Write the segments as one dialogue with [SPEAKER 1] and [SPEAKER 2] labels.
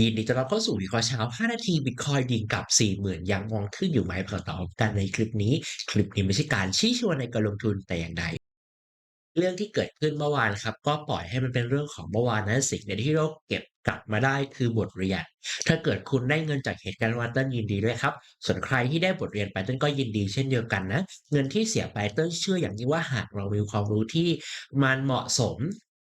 [SPEAKER 1] ยินดีต้อนรับเข้าสู่วิเคราะห์เช้า 5 นาทีบิตคอยดิ่งกลับ 40,000 ยังมองขึ้นอยู่ไหมพอตอบกันในคลิปนี้ คลิปนี้ไม่ใช่การชี้ชวนในการลงทุนแต่อย่างใดเรื่องที่เกิดขึ้นเมื่อวานครับ ก็ปล่อยให้มันเป็นเรื่องของเมื่อวานนะสิ่งเดียวที่เราเก็บกลับมาได้คือบทเรียน ถ้าเกิดคุณได้เงินจากเหตุการณ์วันเต้นยินดีด้วยครับ ส่วนใครที่ได้บทเรียนไปเต้นก็ยินดีเช่นเดียวกันนะ เงินที่เสียไปเต้นเชื่ออย่างยิ่งว่าหากเรามีความรู้ที่มันเหมาะสม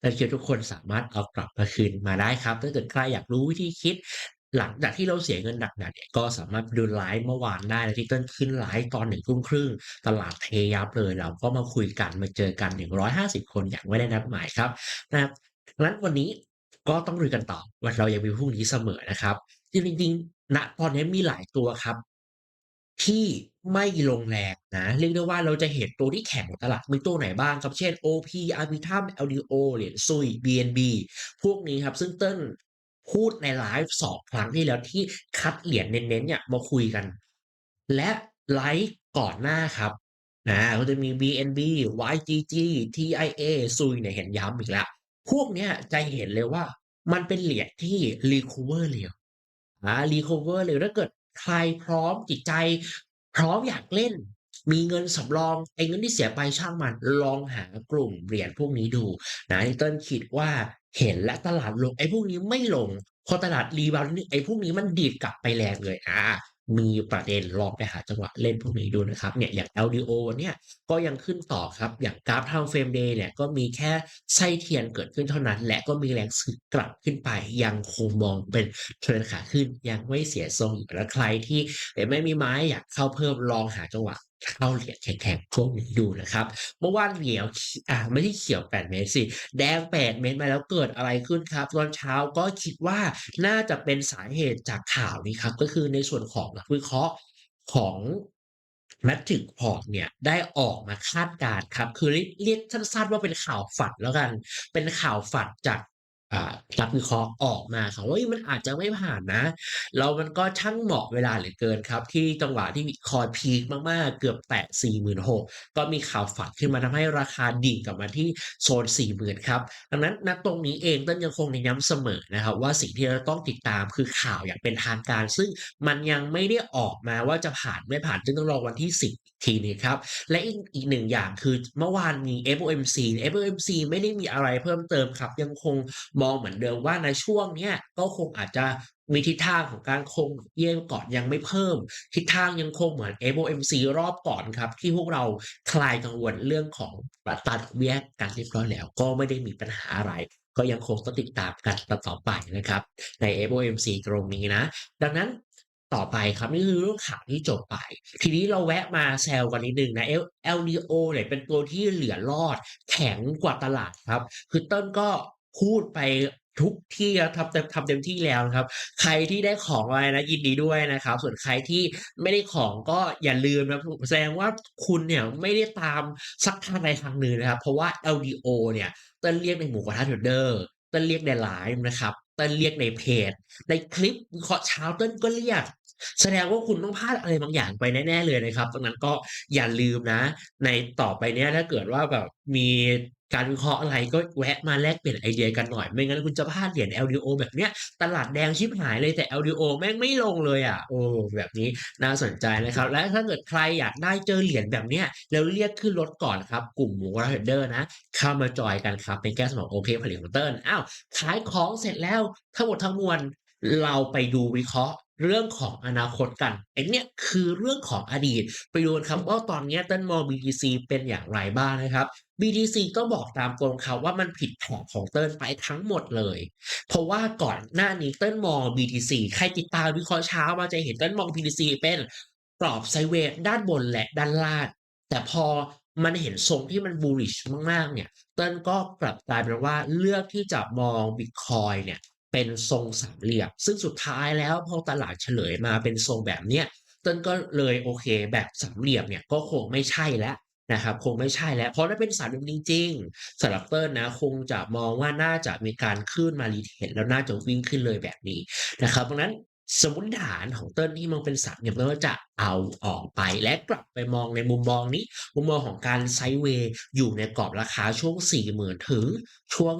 [SPEAKER 1] เต้นเชื่อทุกคนสามารถเอากลับมาคืนมาได้ครับ ถ้าเกิดใครอยากรู้วิธีคิด หลังจากที่เราเสียเงินหนักๆเนี่ยก็สามารถดูไลฟ์เมื่อวานได้ที่เต้นขึ้นไลฟ์ตอนหนึ่งทุ่มครึ่ง ตลาดเทยับเลยเราก็มาคุยกันมาเจอกัน 150 คนอย่างไม่ได้นัดหมายครับนะครับงั้นวันนี้ก็ต้องลุยกันต่อว่าเรายังมีพรุ่งนี้เสมอนะครับ จริงๆณตอนนี้มีหลายตัวครับ ที่ไม่ลงแรงนะ เรียกได้ว่าเราจะเห็นตัวที่แข็งกว่าตลาดมีตัวไหนบ้างครับ เช่น OP Arbitrum LDO เหรียญซุย BNB พวกนี้ครับ ซึ่งเติ้ลพูดในไลฟ์สองครั้งที่แล้วที่คัดเหรียญเน้นๆเนี่ยมาคุยกัน และไลฟ์ก่อนหน้าครับนะก็จะมี BNB YGG TIA ซุยเนี่ยเห็นย้ำอีกแล้ว พวกเนี้ยจะเห็นเลยว่ามันเป็นเหรียญที่ recover เร็วอา recover เร็วถ้าเกิด ใครพร้อมจิตใจ พร้อมอยากเล่น มีเงินสำรองไอ้เงินที่เสียไปช่างมันลองหากลุ่มเหรียญพวกนี้ดูนะเติ้ลคิดว่าเห็นและตลาดลงไอ้พวกนี้ไม่ลง พอตลาดรีบาวด์นี้ไอ้พวกนี้มันดีดกลับไปแรงเลยอ่า มีประเด็นลองไปหาจังหวะเล่นพวกนี้ดูนะครับเนี่ยอย่าง LDO เนี่ยก็ยังขึ้นต่อครับอย่างกราฟทางเฟรมเดย์เนี่ยก็มีแค่ไส้เทียนเกิดขึ้นเท่านั้น และก็มีแรงซื้อกลับขึ้นไป ยังคงมองเป็นเทรนขาขึ้นยังไม่เสียทรงอยู่และใครที่ไม่มีไม้อยากเข้าเพิ่มลองหาจังหวะ เข้าเหรียญแข็งๆพวกนี้ดูนะครับ เมื่อวานเหนียวอ่าไม่ใช่เขียว 8 เมตรสิ แดง 8 เมตรมาแล้วเกิดอะไรขึ้นครับ ตอนเช้าก็คิดว่าน่าจะเป็นสาเหตุจากข่าวนี้ครับ ก็คือในส่วนของนักวิเคราะห์ของ Matrix Report เนี่ยได้ออกมาคาดการณ์ครับ คือเรียกสั้นๆว่าเป็นข่าวฝันแล้วกัน เป็นข่าวฝันจาก นักวิเคราะห์ออกมาครับว่ามันอาจจะไม่ผ่านนะแล้วมันก็ช่างเหมาะเวลาเหลือเกินครับ ที่จังหวะที่บิตคอยพีกมากๆ เกือบแตะ 46,000 ก็มีข่าวฝันขึ้นมาทำให้ราคาดิ่งกลับมาที่โซน 40,000 ครับ ดังนั้นณตรงนี้เองต้นยังคงเน้นย้ำเสมอนะครับ ว่าสิ่งที่เราต้องติดตามคือข่าวอย่างเป็นทางการ ซึ่งมันยังไม่ได้ออกมาว่าจะผ่านไม่ผ่านจึงต้องรอวันที่ 10 ทีนึ่งครับ และอีกอีกหนึ่งอย่างคือเมื่อวานมี FOMC FOMC ไม่ได้มีอะไรเพิ่มเติมครับ ยังคงมองเหมือนเดิมว่าในช่วงเนี้ยก็คงอาจจะมีทิศทางของการคงเบี้ยก่อนยังไม่เพิ่ม ทิศทางยังคงเหมือน FOMC รอบก่อนครับ ที่พวกเราคลายกังวลเรื่องของอัตราดอกเบี้ยกันเรียบร้อยแล้ว ก็ไม่ได้มีปัญหาอะไร ก็ยังคงต้องติดตามกันต่อไปนะครับ ใน FOMC ตรงนี้นะ ดังนั้น ต่อไปครับนี่คือเรื่องข่าวที่จบไป ทีนี้เราแวะมาแซวกันนิดนึงนะ L LDO เนี่ยเป็นตัวที่เหลือรอด แข็งกว่าตลาดครับ คือเติ้ลก็พูดไปทุกที่แล้วทำเต็มทำเต็มที่แล้วครับ ใครที่ได้ของอะไรนะยินดีด้วยนะครับ ส่วนใครที่ไม่ได้ของก็อย่าลืมนะแสดงว่าคุณเนี่ยไม่ได้ตามสักทางใดทางหนึ่งนะครับ เพราะว่า LDO เนี่ยเติ้ลเรียกในหมู่กระทะเทรดเดอร์เติ้ลเรียกในไลฟ์นะครับเติ้ลเรียกในเพจ ในคลิปเคาะเช้าเติ้ลก็เรียก แสดงว่าคุณต้องพลาดอะไรบางอย่างไปแน่ๆเลยนะครับดังนั้นก็อย่าลืมนะ ในต่อไปเนี้ยถ้าเกิดว่าแบบมีการวิเคราะห์อะไรก็แวะมาแลกเปลี่ยนไอเดียกันหน่อย ไม่งั้นคุณจะพลาดเหรียญ LDO แบบเนี้ย ตลาดแดงชิบหายเลยแต่ LDO แม่งไม่ลงเลยอะเออแบบนี้น่าสนใจนะครับ และถ้าเกิดใครอยากได้เจอเหรียญแบบเนี้ยแล้วเรียกขึ้นรถก่อนครับ กลุ่มหมูระทะเทเดอร์นะ เข้ามาจอยกันครับ เป็นแก้สมองโอเคผลิตของเติ้ลอ้าวขายของเสร็จแล้วทั้งหมดทั้งมวลเราไปดูวิเคราะห์ เรื่องของอนาคตกันไอ้เนี่ยคือเรื่องของอดีต ไปดูกันครับว่าตอนนี้เต้นมอง BTC เป็นอย่างไรบ้างนะครับ BTC ต้องบอกตามตรงครับว่ามันผิดแผนของเติ้ลไปทั้งหมดเลย เพราะว่าก่อนหน้านี้เติ้ลมอง BTC ใครติดตามวิเคราะห์เช้ามาจะเห็นเติ้ลมอง BTC เป็นกรอบไซเวย์ด้านบนและด้านล่างแต่พอมันเห็นทรงที่มัน bullish มากๆเนี่ย เติ้ลก็กลับกลายเป็นว่าเลือกที่จะมองบิตคอยเนี่ย เป็นทรงสามเหลี่ยม ซึ่งสุดท้ายแล้วพอตลาดเฉลยมาเป็นทรงแบบเนี้ยเติ้ลก็เลยโอเค แบบสามเหลี่ยมเนี่ยก็คงไม่ใช่แล้วนะครับคงไม่ใช่แล้ว เพราะถ้าเป็นสามเหลี่ยมจริงๆสำหรับเติ้ลนะคงจะมองว่าน่าจะมีการขึ้นมารีเทนแล้วน่าจะวิ่งขึ้นเลยแบบนี้นะครับดังนั้น สมมติฐานของเติ้ลที่มองเป็น3เนี่ยเติ้ลก็จะเอาออกไปและกลับไปมองในมุมมองนี้ มุมมองของการไซด์เวย์อยู่ในกรอบราคาช่วง 40,000 ถึงช่วง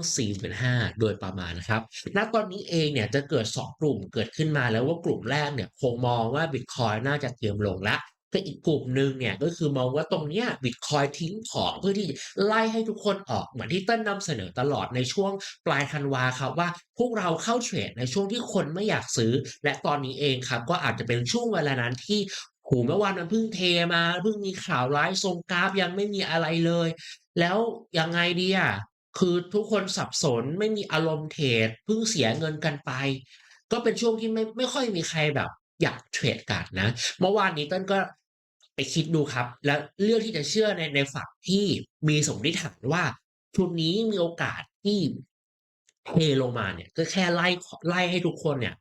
[SPEAKER 1] 45,000 โดยประมาณครับ ณ ตอนนี้เองเนี่ยจะเกิด 2 กลุ่มเกิดขึ้นมาแล้วว่ากลุ่มแรกเนี่ยคงมองว่าบิตคอยน่าจะเตรียมลงแล้ว แต่อีกกลุ่มหนึ่งเนี่ยก็คือมองว่าตรงเนี้ยบิตคอยทิ้งของเพื่อที่ไล่ให้ทุกคนออกเหมือนที่เติ้ลนำเสนอตลอดในช่วงปลายธันวาครับว่าพวกเราเข้าเทรดในช่วงที่คนไม่อยากซื้อ และตอนนี้เองครับก็อาจจะเป็นช่วงเวลานั้นที่โอ้โฮเมื่อวานมันเพิ่งเทมาเพิ่งมีข่าวร้ายทรงกราฟยังไม่มีอะไรเลย แล้วยังไงดีอะคือทุกคนสับสนไม่มีอารมณ์เทรดเพิ่งเสียเงินกันไป ก็เป็นช่วงที่ไม่ไม่ค่อยมีใครแบบ อยากเทรดกันนะ เมื่อวานนี้เติ้ลก็ไปคิดดูครับ แล้วเลือกที่จะเชื่อในในฝั่งที่มีสมมติฐานว่าชุดนี้มีโอกาสที่เทลงมาเนี่ย ก็แค่ไล่ไล่ให้ทุกคนเนี่ย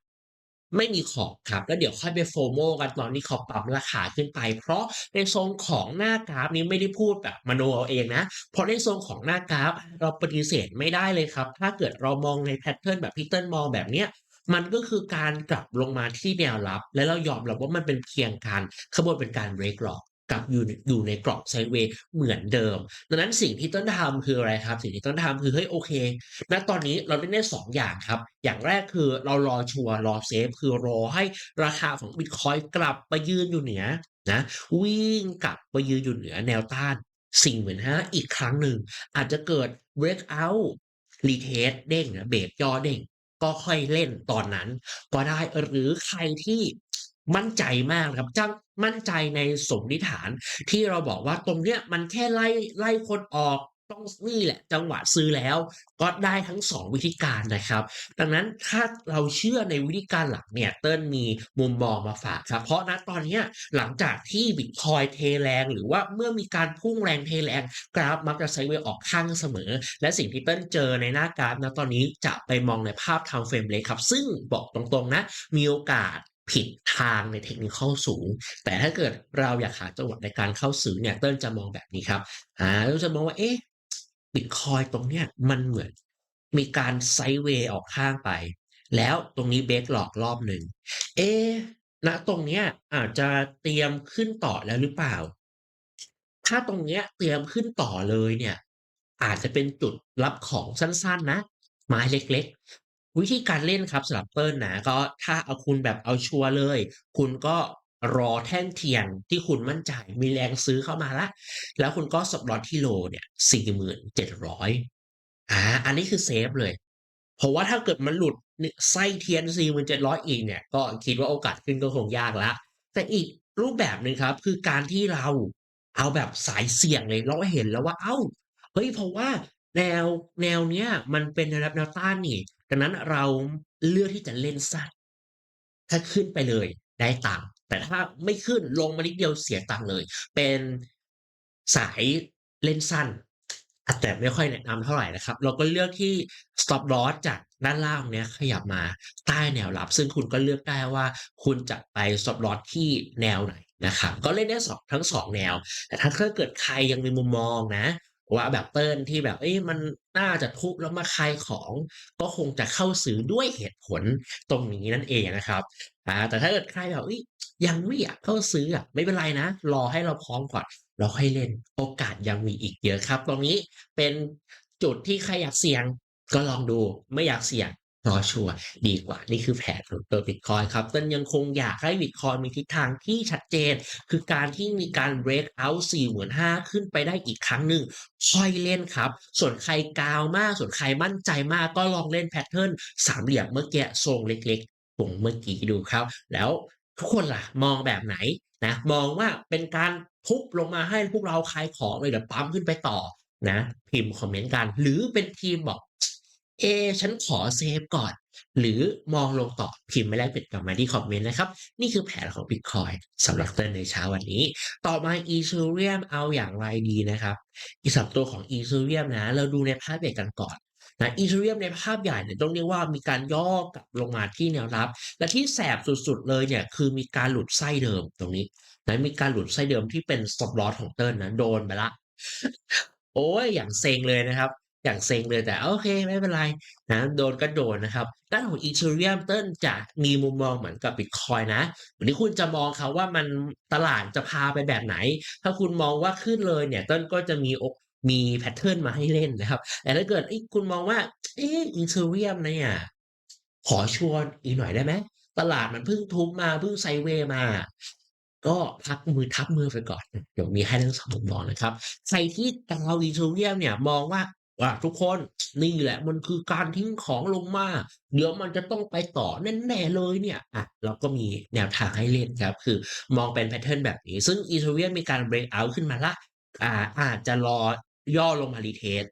[SPEAKER 1] ไม่มีของครับ แล้วเดี๋ยวค่อยไป FOMO กันตอนที่เขาปั๊มราคาขึ้นไป เพราะในทรงของหน้ากราฟนี้ไม่ได้พูดแบบมโนเอาเองนะ เพราะในทรงของหน้ากราฟ เราปฏิเสธไม่ได้เลยครับ ถ้าเกิดเรามองในแพตเทิร์นแบบที่เติ้ลมองแบบเนี้ย มันก็คือการกลับลงมาที่แนวรับ และเรายอมรับว่ามันเป็นเพียงการขบวนเป็นการ break หรอกกลับอยู่อยู่ในกรอบไซด์เวย์เหมือนเดิม ดังนั้นสิ่งที่เติ้ลทำคืออะไรครับ สิ่งที่เติ้ลทำคือเฮ้ยโอเคณตอนนี้เราเล่นได้2องอย่างครับ อย่างแรกคือเรารอชัวร์รอเซฟคือรอให้ราคาของบิตคอยน์กลับไปยืนอยู่เหนือนะวิ่งกลับไปยืนอยู่เหนือแนวต้าน45,000อีกครั้งหนึ่ง อาจจะเกิด breakout retest เด้งนะเบรกย่อเด้ง ก็ค่อยเล่นตอนนั้น ก็ได้หรือใครที่มั่นใจมากครับจังมั่นใจในสมนิฐานที่เราบอกว่าตรงเนี้ยมันแค่ไล่ไล่คนออก ต้องนี่แหละจังหวะซื้อแล้วก็ได้ทั้ง 2 วิธีการนะครับ ดังนั้นถ้าเราเชื่อในวิธีการหลักเนี่ยเติ้ลมีมุมมองมาฝากครับ เพราะณตอนนี้หลังจากที่บิตคอยเทแรง หรือว่าเมื่อมีการพุ่งแรงเทแรง กราฟมักจะไซด์เวย์ออกข้างเสมอ และสิ่งที่เติ้ลเจอในหน้ากราฟณตอนนี้จะไปมองในภาพ time frame เลยครับ ซึ่งบอกตรงๆนะมีโอกาสผิดทางใน technical สูง แต่ถ้าเกิดเราอยากหาจังหวะในการเข้าซื้อเนี่ยเติ้ลจะมองแบบนี้ครับอ่าเราจะมองว่าเอ๊ะ บิตคอยน์ตรงเนี้ยมันเหมือนมีการไซด์เวย์ออกข้างไป แล้วตรงนี้เบรกหลอกรอบหนึ่งเอ๊ะณตรงเนี้ยอาจจะเตรียมขึ้นต่อแล้วหรือเปล่า ถ้าตรงเนี้ยเตรียมขึ้นต่อเลยเนี่ย อาจจะเป็นจุดรับของสั้นๆ นะไม้เล็กๆ วิธีการเล่นครับสำหรับเติ้ลนะก็ถ้าเอาคุณแบบเอาชัวร์เลย คุณก็ รอแท่งเทียนที่คุณมั่นใจมีแรงซื้อเข้ามาแล้วแล้วคุณก็ stop loss ที่โลเนี่ย4,700อยอ่าอันนี้คือเซฟเลย เพราะว่าถ้าเกิดมันหลุดไส้เทียน4,700อีกเนี่ย ก็คิดว่าโอกาสขึ้นก็คงยากล้วแต่อีกรูปแบบหนึ่งครับ คือการที่เราเอาแบบสายเสี่ยงเลยเราเห็นแล้วว่าเอ้าเฮ้ยเพราะว่าแนวแนวเนี้ยมันเป็นแนวรับแนวต้านนี่ดังนั้นเราเลือกที่จะเล่นสั้นถ้าขึ้นไปเลยได้ตังค์ แต่ถ้าไม่ขึ้นลงมานิดเดียวเสียตังค์เลย เป็นสายเล่นสั้นอะแต่ไม่ค่อยแนะนำเท่าไหร่นะครับ เราก็เลือกที่ stop loss จากด้านล่างเนี้ยขยับมาใต้แนวรับ ซึ่งคุณก็เลือกได้ว่าคุณจะไป stop loss ที่แนวไหนนะครับ ก็เล่นได้2ทั้ง2แนว แต่ถ้าเกิดใครยังมีมุมมองนะ ว่าแบบเติ้ลที่แบบ เอ้ยมันน่าจะทุบแล้วมาขายของ ก็คงจะเข้าซื้อด้วยเหตุผลตรงนี้นั่นเองนะครับอาแต่ถ้าเกิดใครแบบเฮ้ยยังไม่อยากเข้าซื้ออะไม่เป็นไรนะ รอให้เราพร้อมก่อนเราค่อยเล่นโอกาสยังมีอีกเยอะครับ ตรงนี้เป็นจุดที่ใครอยากเสี่ยงก็ลองดูไม่อยากเสี่ยง รอชัวร์ดีกว่านี่คือแผนของตัวบิตคอยครับเติ้ลยังคงอยากให้บิตคอยมีทิศทางที่ชัดเจน คือการที่มีการเบรกเอาต์45,000ขึ้นไปได้อีกครั้งหนึ่งค่อยเล่นครับ ส่วนใครกาวมาก ส่วนใครมั่นใจมากก็ลองเล่นแพตเทิร์นสามเหลี่ยมเมื่อกี้ทรงเล็กๆตรงเมื่อกี้ดูครับ แล้วทุกคนล่ะมองแบบไหนนะมองว่าเป็นการทุบลงมาให้พวกเราขายของเลยเดี๋ยวปั๊มขึ้นไปต่อนะ พิมพ์คอมเมนต์กัน หรือเป็นทีมบอก เอฉันขอเซฟก่อน หรือมองลงต่อพิมพ์มาแลกเปลี่ยนกันมาที่คอมเมนต์นะครับ นี่คือแผนของบิตคอยน์สำหรับเติ้ลในเช้าวันนี้ ต่อมา Ethereum เอาอย่างไรดีนะครับ อีก2ตัวของ Ethereum นะ เราดูในภาพใหญ่กันก่อนนะ Ethereum ในภาพใหญ่เนี่ยต้องเรียกว่ามีการย่อกลับลงมาที่แนวรับ และที่แสบสุดๆเลยเนี่ยคือมีการหลุดไส้เดิมตรงนี้นะมีการหลุดไส้เดิมที่เป็น stop loss ของเติ้ลนะโดนไปล้วโอ๊ยอย่างเซ็งเลยนะครับ อย่างเซ็งเลยแต่โอเคไม่เป็นไรนะโดนก็โดนนะครับ ด้านของ Ethereum เติ้ลจะมีมุมมองเหมือนกับบิตคอยน์นะอยู่ที่คุณจะมองครับว่ามันตลาดจะพาไปแบบไหน ถ้าคุณมองว่าขึ้นเลยเนี่ยเติ้ลก็จะมีอกมีแพทเทิร์นมาให้เล่นนะครับ แต่ถ้าเกิดคุณมองว่าเอ๊ะ Ethereum เนี่ยขอชวนอีกหน่อยได้ไหมตลาดมันเพิ่งทุบมาเพิ่งไซเวมาก็พักมือทับมือไปก่อน เดี๋ยวมีให้ทั้งสองมุมมองนะครับ ใครที่ดาว Ethereum เนี่ยมองว่า ว่าทุกคนนี่แหละมันคือการทิ้งของลงมา เดี๋ยวมันจะต้องไปต่อแน่ๆเลยเนี่ยอะเราก็มีแนวทางให้เล่นครับ คือมองเป็นแพทเทิร์นแบบนี้ ซึ่ง Ethereum มีการ break out ขึ้นมาละอ่าอาจจะรอย่อลงมา retest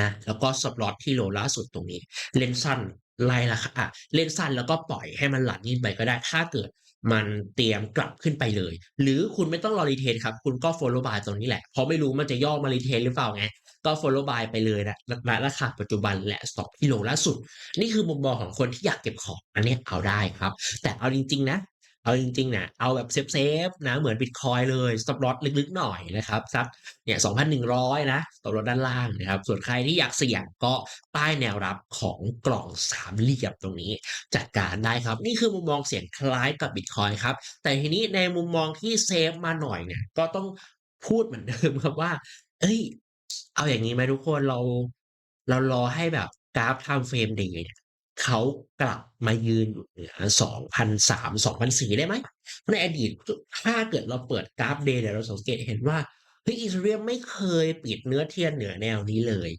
[SPEAKER 1] นะแล้วก็สปลอตที่โลล่าสุดตรงนี้ เล่นสั้นไล่ราคาอะเล่นสั้นแล้วก็ปล่อยให้มันหลั่นขึ้นไปก็ได้ถ้าเกิดมันเตรียมกลับขึ้นไปเลย หรือคุณไม่ต้องรอรีเทนครับ คุณก็ follow buy ตรงนี้แหละเพราะไม่รู้มันจะย่อมารีเทนหรือเปล่าไง ก็ follow buy ไปเลยนะณราคาปัจจุบันและสต็อกที่โลล่าสุด นี่คือมุมมองของคนที่อยากเก็บของอันนี้เอาได้ครับ แต่เอาจริง ๆ นะเอาจริงๆเนี่ยเอาแบบเซฟๆนะเหมือนบิตคอยเลย stop loss ลึกๆหน่อยนะครับสักเนี่ย2,100นหนึ่งร้อยนะ stop loss ด้านล่างนะครับ ส่วนใครที่อยากเสี่ยงก็ใต้แนวรับของกล่องสามเหลี่ยมตรงนี้ จัดการได้ครับ นี่คือมุมมองเสี่ยงคล้ายกับบิตคอยครับ แต่ทีนี้ในมุมมองที่เซฟมาหน่อยเนี่ยก็ต้องพูดเหมือนเดิมครับว่า เอ้ย เอาอย่างนี้ไหมทุกคน เรา เรารอให้แบบกราฟ time frame day เนี่ยเขากลับมายืนอยู่เหนือ2,300 2,400ได้ไหมในอดีต ถ้าเกิดเราเปิดกราฟ day เนี่ยเราสังเกตเห็นว่า เฮ้ย Ethereum ไม่เคยปิดเนื้อเทียนเหนือแนวนี้เลย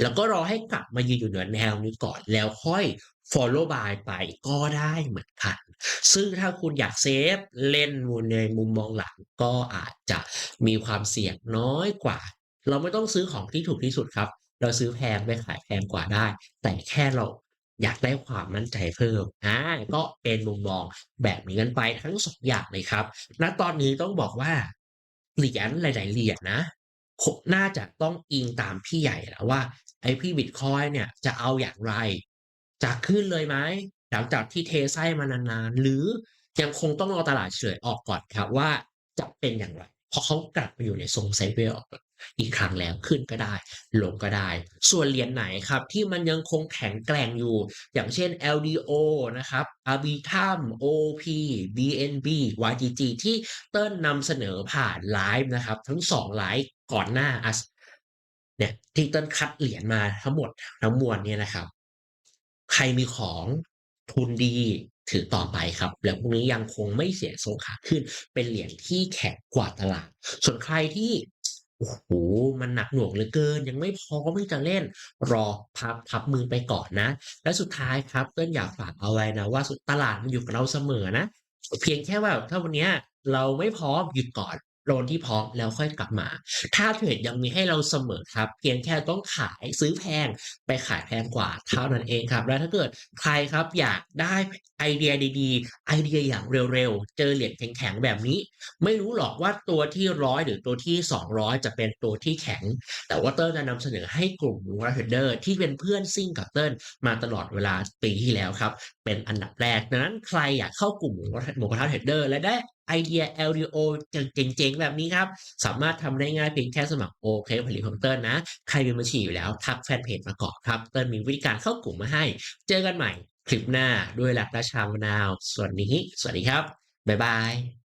[SPEAKER 1] แล้วก็รอให้กลับมายืนอยู่เหนือแนวนี้ก่อนแล้วค่อย follow by ไปก็ได้เหมือนกัน ซึ่งถ้าคุณอยากเซฟเล่นในมุมมองหลังก็อาจจะมีความเสี่ยงน้อยกว่า เราไม่ต้องซื้อของที่ถูกที่สุดครับ เราซื้อแพงไปขายแพงกว่าได้ แต่แค่เราอยากได้ความมั่นใจเพิ่มอ่าก็เป็นมุมมองแบบนี้กันไปทั้ง2องอย่างเลยครับ ณ ตอนนี้ต้องบอกว่าเหรียญหลาย ๆเหรียญนะน่าจะต้องอิงตามพี่ใหญ่แล้วว่า ไอ้พี่บิตคอยเนี่ยจะเอาอย่างไร จะขึ้นเลยไหมหลังจากที่เทไส้มานานๆ หรือยังคงต้องรอตลาดเฉลยออกก่อนครับว่าจะเป็นอย่างไร เพราะเขากลับมาอยู่ในทรงไซด์เวย์ อีกครั้งแล้วขึ้นก็ได้ ลงก็ได้ ส่วนเหรียญไหนครับที่มันยังคงแข็งแกร่งอยู่ อย่างเช่น LDO นะครับ Arbitrum OP BNB YGG ที่เติ้ลนำเสนอผ่านไลฟ์นะครับ ทั้ง2ไลฟ์ก่อนหน้าอัสเนี่ยที่เติ้ลคัดเหรียญมาทั้งหมดทั้งมวลเนี่ยนะครับ ใครมีของทุนดีถือต่อไปครับแล้วพวกนี้ยังคงไม่เสียทรงขาขึ้น เป็นเหรียญที่แข็งกว่าตลาด ส่วนใครที่ โอ้โห มันหนักหน่วงเหลือเกิน ยังไม่พร้อมที่จะเล่น รอพับพับมือไปก่อนนะ และสุดท้ายครับเติ้นอยากฝากเอาไว้นะว่าตลาดมันอยู่กับเราเสมอนะ เพียงแค่ว่าถ้าวันนี้เราไม่พร้อมหยุดก่อน รอที่พร้อมแล้วค่อยกลับมา ถ้าเทรดยังมีให้เราเสมอครับ เพียงแค่ต้องขายซื้อแพงไปขายแพงกว่าเท่านั้นเองครับ แล้วถ้าเกิดใครครับอยากได้ไอเดียดีๆ ไอเดียอย่างเร็วๆ เจอเหรียญแข็งๆแบบนี้ ไม่รู้หรอกว่าตัวที่100หรือตัวที่ 200 จะเป็นตัวที่แข็ง แต่ว่าเติ้ลจะนำเสนอให้กลุ่มมูระทะเทรดเดอร์ที่เป็นเพื่อนซิ่งกับเติ้ลมาตลอดเวลาปีที่แล้วครับ เป็นอันดับแรกดังนั้นใครอยากเข้ากลุ่มหมูกระทะหมูกระทะเทรดเดอร์และได้ ไอเดีย LDO เจ๋งๆ แบบนี้ครับ สามารถทำได้ง่ายเพียงแค่สมัครโอเคผลิตของเติ้ลนะ ใครมีบัญชีอยู่แล้ว ทักแฟนเพจมาก่อนครับ เติ้ลมีวิธีการเข้ากลุ่มมาให้ เจอกันใหม่คลิปหน้าด้วยหลักราชามนาว ส่วนนี้ สวัสดีครับ บ๊ายบาย